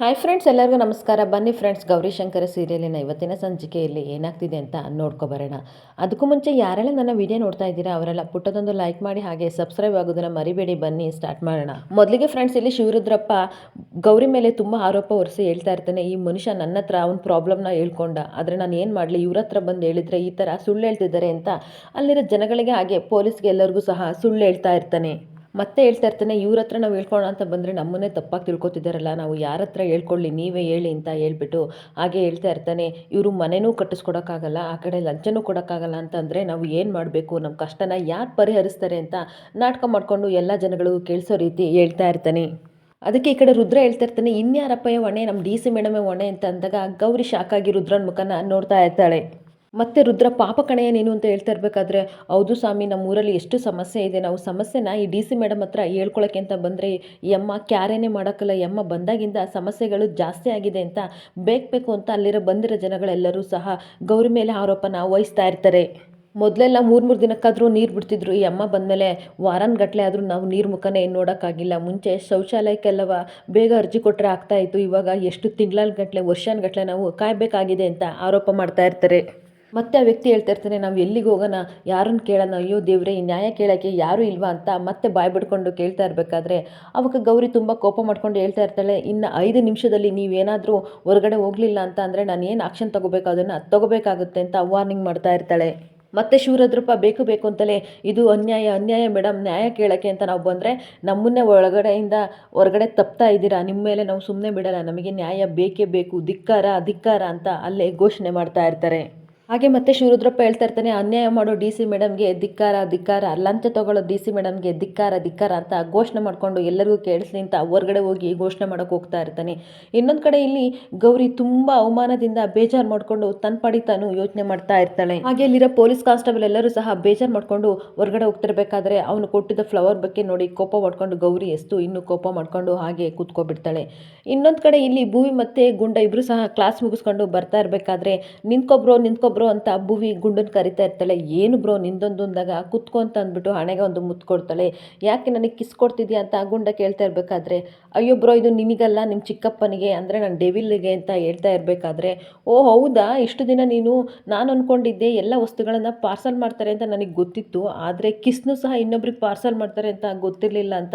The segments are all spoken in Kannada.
ಹಾಯ್ ಫ್ರೆಂಡ್ಸ್ ಎಲ್ಲರಿಗೂ ನಮಸ್ಕಾರ. ಬನ್ನಿ ಫ್ರೆಂಡ್ಸ್ ಗೌರಿಶಂಕರ ಸೀರಿಯಲಿನ ಇವತ್ತಿನ ಸಂಚಿಕೆಯಲ್ಲಿ ಏನಾಗ್ತಿದೆ ಅಂತ ನೋಡ್ಕೊಬರೋಣ. ಅದಕ್ಕೂ ಮುಂಚೆ ಯಾರೆಲ್ಲ ನನ್ನ ವಿಡಿಯೋ ನೋಡ್ತಾ ಇದ್ದೀರಾ, ಅವರೆಲ್ಲ ಪುಟ್ಟದೊಂದು ಲೈಕ್ ಮಾಡಿ ಹಾಗೆ ಸಬ್ಸ್ಕ್ರೈಬ್ ಆಗೋದನ್ನು ಮರಿಬೇಡಿ. ಬನ್ನಿ ಸ್ಟಾರ್ಟ್ ಮಾಡೋಣ. ಮೊದಲಿಗೆ ಫ್ರೆಂಡ್ಸ್ ಇಲ್ಲಿ ಶಿವರುದ್ರಪ್ಪ ಗೌರಿ ಮೇಲೆ ತುಂಬ ಆರೋಪ ಹೊರಿಸಿ ಹೇಳ್ತಾ ಇರ್ತಾನೆ, ಈ ಮನುಷ್ಯ ನನ್ನ ಹತ್ರ ಅವ್ನ ಪ್ರಾಬ್ಲಮ್ನ ಹೇಳ್ಕೊಂಡ, ಆದರೆ ನಾನು ಏನು ಮಾಡಲಿ, ಇವ್ರ ಹತ್ರ ಬಂದು ಹೇಳಿದರೆ ಈ ಥರ ಸುಳ್ಳು ಹೇಳ್ತಿದ್ದಾರೆ ಅಂತ ಅಲ್ಲಿರೋ ಜನಗಳಿಗೆ ಹಾಗೆ ಪೊಲೀಸ್ಗೆ ಎಲ್ಲರಿಗೂ ಸಹ ಸುಳ್ಳು ಹೇಳ್ತಾ ಇರ್ತಾನೆ. ಮತ್ತೆ ಹೇಳ್ತಾ ಇರ್ತಾನೆ, ಇವ್ರ ಹತ್ರ ನಾವು ಹೇಳ್ಕೊಳ್ಳೋಣ ಅಂತ ಬಂದರೆ ನಮ್ಮನ್ನೇ ತಪ್ಪಾಗಿ ತಿಳ್ಕೊತಿದ್ದಾರಲ್ಲ ನಾವು ಯಾರ ಹತ್ರ ಹೇಳ್ಕೊಳ್ಳಿ, ನೀವೇ ಹೇಳಿ ಅಂತ ಹೇಳ್ಬಿಟ್ಟು ಹಾಗೆ ಹೇಳ್ತಾ ಇರ್ತಾನೆ. ಇವರು ಮನೆನೂ ಕಟ್ಟಿಸ್ಕೊಡೋಕ್ಕಾಗಲ್ಲ, ಆ ಕಡೆ ಲಂಚನೂ ಕೊಡೋಕ್ಕಾಗಲ್ಲ ಅಂತಂದರೆ ನಾವು ಏನು ಮಾಡಬೇಕು ನಮ್ಮ ಕಷ್ಟನ ಯಾರು ಪರಿಹರಿಸ್ತಾರೆ ಅಂತ ನಾಟಕ ಮಾಡಿಕೊಂಡು ಎಲ್ಲ ಜನಗಳು ಕೇಳಿಸೋ ರೀತಿ ಹೇಳ್ತಾ ಇರ್ತಾನೆ. ಅದಕ್ಕೆ ಈ ಕಡೆ ರುದ್ರ ಹೇಳ್ತಾ ಇರ್ತಾನೆ, ಇನ್ಯಾರಪ್ಪಯ್ಯ ಹೊಣೆ ನಮ್ಮ ಡಿ ಸಿ ಮೇಡಮೇ ಹೊಣೆ ಅಂತ ಅಂದಾಗ ಗೌರಿ ಶಾಕಾಗಿ ರುದ್ರನ ಮುಖನ ನೋಡ್ತಾ ಇರ್ತಾಳೆ. ಮತ್ತೆ ರುದ್ರ ಪಾಪ ಅಂತ ಹೇಳ್ತಾ ಇರಬೇಕಾದ್ರೆ, ಹೌದು ಸ್ವಾಮಿ ನಮ್ಮ ಊರಲ್ಲಿ ಎಷ್ಟು ಸಮಸ್ಯೆ ಇದೆ. ನಾವು ಸಮಸ್ಯೆನ ಈ ಡಿ ಸಿ ಮೇಡಮ್ ಹತ್ರ ಹೇಳ್ಕೊಳಕ್ಕೆ ಅಂತ ಬಂದರೆ, ಈ ಅಮ್ಮ ಕ್ಯಾರೇನೇ ಮಾಡೋಕ್ಕಲ್ಲ, ಈ ಬಂದಾಗಿಂದ ಸಮಸ್ಯೆಗಳು ಜಾಸ್ತಿ ಆಗಿದೆ ಅಂತ ಬೇಕು ಅಂತ ಅಲ್ಲಿರೋ ಬಂದಿರೋ ಜನಗಳೆಲ್ಲರೂ ಸಹ ಗೌರಿ ಮೇಲೆ ಆರೋಪನ ವಹಿಸ್ತಾ ಇರ್ತಾರೆ. ಮೊದಲೆಲ್ಲ ಮೂರು ಮೂರು ದಿನಕ್ಕಾದರೂ ನೀರು ಬಿಡ್ತಿದ್ರು. ಈ ಅಮ್ಮ ಬಂದಮೇಲೆ ವಾರನ್ಗಟ್ಟಲೆ ಆದರೂ ನಾವು ನೀರು ಮುಖನೇ ನೋಡೋಕ್ಕಾಗಿಲ್ಲ. ಮುಂಚೆ ಶೌಚಾಲಯಕ್ಕೆಲ್ಲವ ಬೇಗ ಅರ್ಜಿ ಕೊಟ್ಟರೆ ಆಗ್ತಾಯಿತ್ತು ಇವಾಗ ಎಷ್ಟು ತಿಂಗಳಗಟ್ಟಲೆ ವರ್ಷಾನ್ಗಟ್ಟಲೆ ನಾವು ಕಾಯಬೇಕಾಗಿದೆ ಅಂತ ಆರೋಪ ಮಾಡ್ತಾ ಇರ್ತಾರೆ. ಮತ್ತೆ ಆ ವ್ಯಕ್ತಿ ಹೇಳ್ತಾ ಇರ್ತಾನೆ, ನಾವು ಎಲ್ಲಿಗೆ ಹೋಗೋಣ? ಯಾರನ್ನು ಕೇಳೋಣ? ಅಯ್ಯೋ ದೇವರೇ, ಈ ನ್ಯಾಯ ಕೇಳೋಕ್ಕೆ ಯಾರೂ ಇಲ್ವಾ ಅಂತ ಮತ್ತೆ ಬಾಯ್ ಬಿಡ್ಕೊಂಡು ಕೇಳ್ತಾ ಇರಬೇಕಾದ್ರೆ ಅವಾಗ ಗೌರಿ ತುಂಬ ಕೋಪ ಮಾಡ್ಕೊಂಡು ಹೇಳ್ತಾ ಇರ್ತಾಳೆ, ಇನ್ನು ಐದು ನಿಮಿಷದಲ್ಲಿ ನೀವೇನಾದರೂ ಹೊರಗಡೆ ಹೋಗಲಿಲ್ಲ ಅಂತ ಅಂದರೆ ನಾನು ಏನು ಆಕ್ಷನ್ ತೊಗೋಬೇಕು? ಅದನ್ನು ತೊಗೋಬೇಕಾಗುತ್ತೆ ಅಂತ ವಾರ್ನಿಂಗ್ ಮಾಡ್ತಾ ಇರ್ತಾಳೆ. ಮತ್ತೆ ಶಿವರುದ್ರಪ್ಪ ಬೇಕು ಬೇಕು ಅಂತಲೇ, ಇದು ಅನ್ಯಾಯ ಅನ್ಯಾಯ ಮೇಡಮ್ ನ್ಯಾಯ ಕೇಳೋಕ್ಕೆ ಅಂತ ನಾವು ಬಂದರೆ ನಮ್ಮನ್ನೇ ಒಳಗಡೆಯಿಂದ ಹೊರಗಡೆ ತಪ್ತಾ ಇದ್ದೀರಾ? ನಿಮ್ಮ ಮೇಲೆ ನಾವು ಸುಮ್ಮನೆ ಬಿಡಲ್ಲ, ನಮಗೆ ನ್ಯಾಯ ಬೇಕೇ ಬೇಕು, ಧಿಕ್ಕಾರ ಅಧಿಕಾರ ಅಂತ ಅಲ್ಲೇ ಘೋಷಣೆ ಮಾಡ್ತಾ ಇರ್ತಾರೆ. ಹಾಗೆ ಮತ್ತೆ ಶಿವರುದ್ರಪ್ಪ ಹೇಳ್ತಾ ಇರ್ತಾನೆ, ಅನ್ಯಾಯ ಮಾಡೋ ಡಿ ಸಿ ಮೇಡಮ್ಗೆ ಧಿಕ್ಕಾರ ಧಿಕ್ಕಾರ, ಲಂಚ ತಗೊಳ್ಳೋ ಡಿ ಸಿ ಮೇಡಮ್ಗೆ ಧಿಕ್ಕಾರ ಧಿಕ್ಕಾರ ಅಂತ ಘೋಷಣೆ ಮಾಡಿಕೊಂಡು ಎಲ್ಲರಿಗೂ ಕೇಳಿಸ್ಲಿ ಅಂತ ಹೊರಗಡೆ ಹೋಗಿ ಘೋಷಣೆ ಮಾಡೋಕೆ ಹೋಗ್ತಾ ಇರ್ತಾನೆ. ಇನ್ನೊಂದು ಕಡೆ ಇಲ್ಲಿ ಗೌರಿ ತುಂಬ ಅವಮಾನದಿಂದ ಬೇಜಾರು ಮಾಡಿಕೊಂಡು ತನ್ನ ಪಡಿ ತಾನು ಯೋಚನೆ ಮಾಡ್ತಾ ಇರ್ತಾಳೆ. ಹಾಗೆ ಅಲ್ಲಿರೋ ಪೊಲೀಸ್ ಕಾನ್ಸ್ಟೇಬಲ್ ಎಲ್ಲರೂ ಸಹ ಬೇಜಾರು ಮಾಡಿಕೊಂಡು ಹೊರಗಡೆ ಹೋಗ್ತಿರ್ಬೇಕಾದ್ರೆ ಅವನು ಕೊಟ್ಟಿದ್ದ ಫ್ಲವರ್ ಬಗ್ಗೆ ನೋಡಿ ಕೋಪ ಮಾಡಿಕೊಂಡು ಗೌರಿ ಎಷ್ಟು ಇನ್ನೂ ಕೋಪ ಮಾಡ್ಕೊಂಡು ಹಾಗೆ ಕೂತ್ಕೊಬಿಡ್ತಾಳೆ. ಇನ್ನೊಂದು ಕಡೆ ಇಲ್ಲಿ ಭೂಮಿ ಮತ್ತೆ ಗುಂಡ ಇಬ್ಬರು ಸಹ ಕ್ಲಾಸ್ ಮುಗಿಸ್ಕೊಂಡು ಬರ್ತಾ ಇರಬೇಕಾದ್ರೆ ನಿಂತ್ಕೊಬ್ರು ನಿಂತ್ಕೊ ಬ್ರೋ ಅಂತ ಭುವಿ ಗುಂಡನ್ ಕರಿತಾ ಇರ್ತಾಳೆ, ಏನು ಬ್ರೋ ನಿಂದೊಂದು ಅಂದಾಗ? ಕುತ್ಕೊ ಅಂತ ಅಂದ್ಬಿಟ್ಟು ಹಣೆಗೆ ಒಂದು ಮುತ್ತು ಕೊಡ್ತಾಳೆ. ಯಾಕೆ ನನಗೆ ಕಿಸ್ ಕೊಡ್ತಿದ್ಯಾ ಅಂತ ಗುಂಡ ಕೇಳ್ತಾ ಇರಬೇಕಾದ್ರೆ, ಅಯ್ಯೋ ಬ್ರೋ ಇದು ನಿನಗಲ್ಲ ನಿಮ್ಮ ಚಿಕ್ಕಪ್ಪನಿಗೆ, ಅಂದರೆ ನಾನು ಡೆವಿಲ್ಗೆ ಅಂತ ಹೇಳ್ತಾ ಇರಬೇಕಾದ್ರೆ, ಓ ಹೌದಾ? ಇಷ್ಟು ದಿನ ನೀನು, ನಾನು ಅಂದ್ಕೊಂಡಿದ್ದೆ ಎಲ್ಲ ವಸ್ತುಗಳನ್ನು ಪಾರ್ಸಲ್ ಮಾಡ್ತಾರೆ ಅಂತ ನನಗೆ ಗೊತ್ತಿತ್ತು, ಆದರೆ ಕಿಸ್ನು ಸಹ ಇನ್ನೊಬ್ರಿಗೆ ಪಾರ್ಸಲ್ ಮಾಡ್ತಾರೆ ಅಂತ ಗೊತ್ತಿರಲಿಲ್ಲ ಅಂತ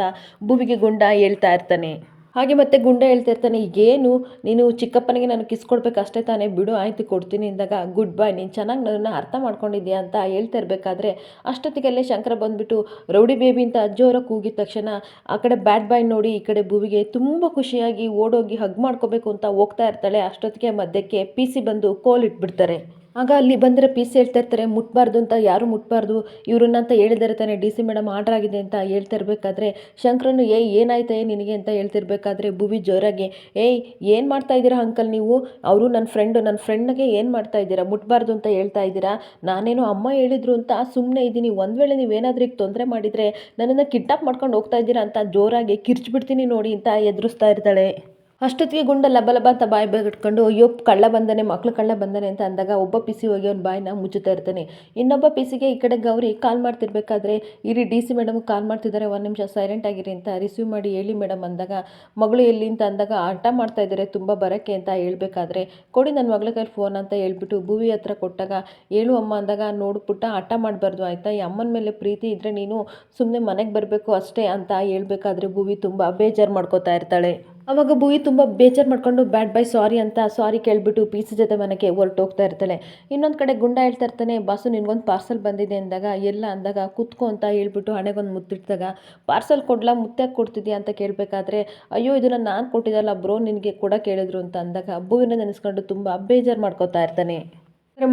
ಭುವಿಗೆ ಗುಂಡ ಹೇಳ್ತಾ ಇರ್ತಾನೆ. ಹಾಗೆ ಮತ್ತೆ ಗುಂಡ ಹೇಳ್ತಾ ಇರ್ತಾನೆ, ಈಗೇನು? ನೀನು ಚಿಕ್ಕಪ್ಪನಿಗೆ ನಾನು ಕಿಸ್ ಕೊಡ್ಬೇಕು, ಅಷ್ಟೇ ತಾನೇ, ಬಿಡು, ಆಯ್ತು, ಕೊಡ್ತೀನಿ, ಅಂದಾಗ ಗುಡ್ ಬೈ ನೀನು ಚೆನ್ನಾಗಿ ನನ್ನ ಅರ್ಥ ಮಾಡ್ಕೊಂಡಿದ್ಯಾ? ಅಂತ ಹೇಳ್ತಾ ಇರಬೇಕಾದ್ರೆ, ಅಷ್ಟೊತ್ತಿಗೆಲ್ಲೇ ಶಂಕರ ಬಂದುಬಿಟ್ಟು, ರೌಡಿ ಬೇಬಿ ಅಂತ ಅಜ್ಜೋರ ಕೂಗಿದ ತಕ್ಷಣ, ಆ ಕಡೆ ಬ್ಯಾಡ್ ಬಾಯ್ ನೋಡಿ, ಈ ಕಡೆ ಭೂವಿಗೆ ತುಂಬ ಖುಷಿಯಾಗಿ ಓಡೋಗಿ ಹಗ್ ಮಾಡ್ಕೋಬೇಕು ಅಂತ ಹೋಗ್ತಾ ಇರ್ತಾಳೆ, ಅಷ್ಟೊತ್ತಿಗೆ ಮಧ್ಯಕ್ಕೆ ಪಿ ಸಿ ಬಂದು ಕೋಲ್ ಇಟ್ಬಿಡ್ತಾರೆ. ಆಗ ಅಲ್ಲಿ ಬಂದರೆ ಸಿ ಹೇಳ್ತಾ ಇರ್ತಾರೆ, ಮುಟ್ಬಾರ್ದು ಅಂತ. ಯಾರು ಮುಟ್ಬಾರ್ದು? ಇವ್ರನ್ನ ಅಂತ ಹೇಳಿದಾರೆ ತಾನೆ ಡಿ ಸಿ ಮೇಡಮ್ ಆರ್ಡರ್ ಆಗಿದೆ ಅಂತ ಹೇಳ್ತಾ ಇರಬೇಕಾದ್ರೆ, ಶಂಕರನು, ಏಯ್, ಏನಾಯ್ತೆ ನಿನಗೆ? ಅಂತ ಹೇಳ್ತಿರ್ಬೇಕಾದ್ರೆ ಭುವಿ ಜೋರಾಗಿ, ಏಯ್, ಏನು ಮಾಡ್ತಾ ಇದ್ದೀರಾ ಅಂಕಲ್ ನೀವು? ಅವರು ನನ್ನ ಫ್ರೆಂಡು ನನ್ನ ಫ್ರೆಂಡ್ಗೆ ಏನು ಮಾಡ್ತಾ ಇದ್ದೀರಾ? ಮುಟ್ಬಾರ್ದು ಅಂತ ಹೇಳ್ತಾ ಇದ್ದೀರಾ? ನಾನೇನು ಅಮ್ಮ ಹೇಳಿದ್ರು ಅಂತ ಸುಮ್ಮನೆ ಇದ್ದೀನಿ. ಒಂದು ವೇಳೆ ನೀವೇನಾದ್ರೂ ಈಗ ತೊಂದರೆ ಮಾಡಿದರೆ ನನ್ನನ್ನು ಕಿಡ್ನಾಪ್ ಮಾಡ್ಕೊಂಡು ಹೋಗ್ತಾ ಇದ್ದೀರಾ ಅಂತ ಜೋರಾಗಿ ಕಿರ್ಚ್ಬಿಡ್ತೀನಿ ನೋಡಿ ಅಂತ ಎದುರಿಸ್ತಾ ಇರ್ತಾಳೆ. ಅಷ್ಟೊತ್ತಿಗೆ ಗುಂಡ ಲಬ ಲಬ ಅಂತ ಬಾಯಿ ಬಿಟ್ಕೊಂಡು, ಅಯ್ಯೋ, ಕಳ್ಳ ಬಂದಾನೆ, ಮಕ್ಳು ಕಳ್ಳ ಬಂದಾನೆ ಅಂತ ಅಂದಾಗ ಒಬ್ಬ ಪಿಸಿ ಹೋಗಿ ಅವ್ನ ಬಾಯಿನ ಮುಚ್ಚುತ್ತಾ ಇರ್ತಾನೆ. ಇನ್ನೊಬ್ಬ ಪಿಸಿಗೆ ಈ ಕಡೆ ಗೌರಿ ಕಾಲ್ ಮಾಡ್ತಿರ್ಬೇಕಾದ್ರೆ, ಇರಿ, ಡಿ ಸಿ ಮೇಡಮ್ ಕಾಲ್ ಮಾಡ್ತಿದ್ದಾರೆ, ಒಂದು ನಿಮಿಷ ಸೈಲೆಂಟ್ ಆಗಿರಿ ಅಂತ ರಿಸೀವ್ ಮಾಡಿ ಹೇಳಿ ಮೇಡಮ್ ಅಂದಾಗ, ಮಗಳು ಎಲ್ಲಿ? ಅಂತ ಅಂದಾಗ, ಆಟ ಮಾಡ್ತಾ ಇದ್ದಾರೆ, ತುಂಬ ಬರೋಕ್ಕೆ ಅಂತ ಹೇಳ್ಬೇಕಾದ್ರೆ, ಕೊಡಿ ನನ್ನ ಮಗಳ ಕೈಲಿ ಫೋನ್ ಅಂತ ಹೇಳ್ಬಿಟ್ಟು ಭೂವಿ ಹತ್ರ ಕೊಟ್ಟಾಗ, ಹೇಳು ಅಮ್ಮ ಅಂದಾಗ ನೋಡ್ಬಿಟ್ಟ ಆಟ ಮಾಡಬಾರ್ದು ಆಯಿತಾ, ಈ ಅಮ್ಮನ ಮೇಲೆ ಪ್ರೀತಿ ಇದ್ದರೆ ನೀನು ಸುಮ್ಮನೆ ಮನೆಗೆ ಬರಬೇಕು ಅಷ್ಟೇ ಅಂತ ಹೇಳ್ಬೇಕಾದ್ರೆ ಭೂವಿ ತುಂಬ ಬೇಜಾರು ಮಾಡ್ಕೋತಾ ಇರ್ತಾಳೆ. ಅವಾಗ ಭೂಯಿ ತುಂಬ ಬೇಜಾರು ಮಾಡ್ಕೊಂಡು, ಬ್ಯಾಡ್ ಬೈ, ಸಾರಿ ಅಂತ ಸಾರಿ ಕೇಳಿಬಿಟ್ಟು ಪೀಸ್ ಜೊತೆ ಮನೆಗೆ ಹೊರಟೋಗ್ತಾ ಇರ್ತಾಳೆ. ಇನ್ನೊಂದು ಕಡೆ ಗುಂಡ ಹೇಳ್ತಾ ಇರ್ತಾನೆ, ಬಾಸು, ನಿನಗೊಂದು ಪಾರ್ಸಲ್ ಬಂದಿದೆ ಅಂದಾಗ, ಎಲ್ಲ ಅಂದಾಗ ಕುತ್ಕೊ ಅಂತ ಹೇಳ್ಬಿಟ್ಟು ಹಣೆಗೊಂದು ಮುತ್ತಿಟ್ಟಾಗ ಪಾರ್ಸಲ್ ಕೊಡ್ಲಾ ಮುತ್ತಾಗಿ ಕೊಡ್ತಿದ್ಯಾ ಅಂತ ಕೇಳಬೇಕಾದ್ರೆ, ಅಯ್ಯೋ, ಇದನ್ನು ನಾನು ಕೊಟ್ಟಿದ್ದಲ್ಲ ಬ್ರೋ, ನಿನಗೆ ಕೂಡ ಕೇಳಿದ್ರು ಅಂತ ಅಂದಾಗ ಅಬ್ಬುವಿನ ನೆನೆಸ್ಕೊಂಡು ತುಂಬ ಬೇಜಾರು ಮಾಡ್ಕೋತಾ ಇರ್ತಾನೆ.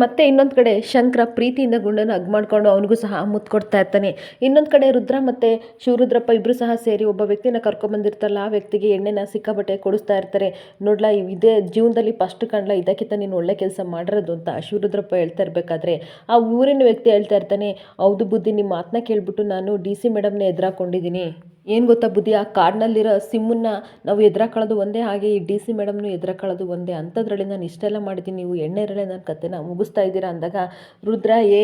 ಮತ್ತೆ ಇನ್ನೊಂದು ಕಡೆ ಶಂಕರ ಪ್ರೀತಿಯಿಂದ ಗುಂಡನ್ನು ಅಗ್ ಮಾಡಿಕೊಂಡು ಅವನಿಗೂ ಸಹ ಮುತ್ತು ಕೊಡ್ತಾ ಇರ್ತಾನೆ. ಇನ್ನೊಂದು ಕಡೆ ರುದ್ರ ಮತ್ತು ಶಿವರುದ್ರಪ್ಪ ಇಬ್ಬರು ಸಹ ಸೇರಿ ಒಬ್ಬ ವ್ಯಕ್ತಿನ ಕರ್ಕೊಂಬಂದಿರ್ತಾರಲ್ಲ ಆ ವ್ಯಕ್ತಿಗೆ ಎಣ್ಣೆನ ಸಿಕ್ಕಾಬಟ್ಟೆ ಕೊಡಿಸ್ತಾ ಇರ್ತಾರೆ. ನೋಡ್ಲಾ ಇದೇ ಜೀವನದಲ್ಲಿ ಫಸ್ಟ್ ಕಂಡ್ಲ ಇದಕ್ಕಿಂತ ನೀನು ಒಳ್ಳೆ ಕೆಲಸ ಮಾಡಿರೋದು ಅಂತ ಶಿವರುದ್ರಪ್ಪ ಹೇಳ್ತಾ ಇರಬೇಕಾದ್ರೆ, ಆ ಊರಿನ ವ್ಯಕ್ತಿ ಹೇಳ್ತಾ ಇರ್ತಾನೆ, ಹೌದು ಬುದ್ಧಿ ನಿಮ್ಮ ಮಾತನ್ನ ಕೇಳಿಬಿಟ್ಟು ನಾನು ಡಿ ಸಿ ಮೇಡಮ್ನ ಎದುರಾಕೊಂಡಿದ್ದೀನಿ. ಏನು ಗೊತ್ತಾ ಬುದ್ಧಿ? ಆ ಕಾರ್ಡ್ನಲ್ಲಿರೋ ಸಿಮ್ಮನ್ನು ನಾವು ಎದುರಾಕೊಳ್ಳೋದು ಒಂದೇ ಹಾಗೆ, ಈ ಡಿ ಸಿ ಮೇಡಮ್ನು ಎದುರಾಕೊಳ್ಳೋದು ಒಂದೇ. ಅಂಥದ್ರಲ್ಲಿ ನಾನು ಇಷ್ಟೆಲ್ಲ ಮಾಡಿದ್ದೀನಿ. ನೀವು ಎಣ್ಣೆರಳೆ ನನ್ನ ಕತೆನ ಮುಗಿಸ್ತಾ ಇದ್ದೀರಾ ಅಂದಾಗ ರುದ್ರ ಏ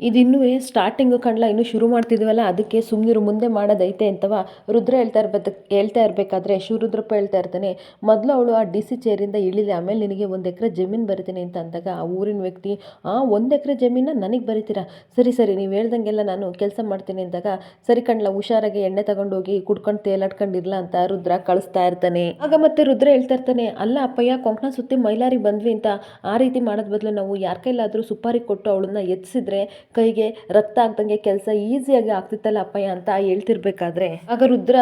ಇದಿನ್ನೂ ಸ್ಟಾರ್ಟಿಂಗು ಕಣ್ಲ ಇನ್ನೂ ಶುರು ಮಾಡ್ತಿದ್ವಲ್ಲ, ಅದಕ್ಕೆ ಸುಮ್ಮನಿರು ಮುಂದೆ ಮಾಡೋದೈತೆ ಅಂತವ ರುದ್ರ ಹೇಳ್ತಾ ಇರ್ಬೇಕು, ಹೇಳ್ತಾ ಇರಬೇಕಾದ್ರೆ ಶಿವರುದ್ರಪ್ಪ ಹೇಳ್ತಾ ಇರ್ತಾನೆ, ಮೊದಲು ಅವಳು ಆ ಡಿ ಸಿ ಚೇರಿಂದ ಇಳಿಲಿ, ಆಮೇಲೆ ನಿನಗೆ ಒಂದು ಎಕರೆ ಜಮೀನು ಬರಿತೀನಿ ಅಂತ ಅಂದಾಗ ಆ ಊರಿನ ವ್ಯಕ್ತಿ, ಆ, ಒಂದು ಎಕರೆ ಜಮೀನ ನನಗೆ ಬರಿತೀರಾ? ಸರಿ ಸರಿ, ನೀವು ಹೇಳ್ದಂಗೆಲ್ಲ ನಾನು ಕೆಲಸ ಮಾಡ್ತೀನಿ ಅಂದಾಗ, ಸರಿ ಕಣ್ಲ, ಹುಷಾರಾಗಿ ಎಣ್ಣೆ ತಗೊಂಡೋಗಿ ಕುಡ್ಕೊಂಡು ತೇಲಾಡ್ಕೊಂಡಿರ್ಲ ಅಂತ ರುದ್ರ ಕಳಿಸ್ತಾ ಇರ್ತಾನೆ. ಆಗ ಮತ್ತೆ ರುದ್ರ ಹೇಳ್ತಾ ಇರ್ತಾನೆ, ಅಲ್ಲ ಅಪ್ಪಯ್ಯ, ಕೊಂಕಣ ಸುತ್ತಿ ಮೈಲಾರಿ ಬಂದ್ವಿ ಅಂತ, ಆ ರೀತಿ ಮಾಡೋದ್ ಬದಲು ನಾವು ಯಾರ ಕೈಲಾದರೂ ಸುಪಾರಿ ಕೊಟ್ಟು ಅವಳನ್ನ ಎತ್ತಿಸಿದ್ರೆ ಕೈಗೆ ರಕ್ತ ಆಗ್ದಂಗೆ ಕೆಲಸ ಈಸಿಯಾಗಿ ಆಗ್ತಿತ್ತಲ್ಲ ಅಪ್ಪಯ್ಯ ಅಂತ ಹೇಳ್ತಿರ್ಬೇಕಾದ್ರೆ. ಆಗ ರುದ್ರ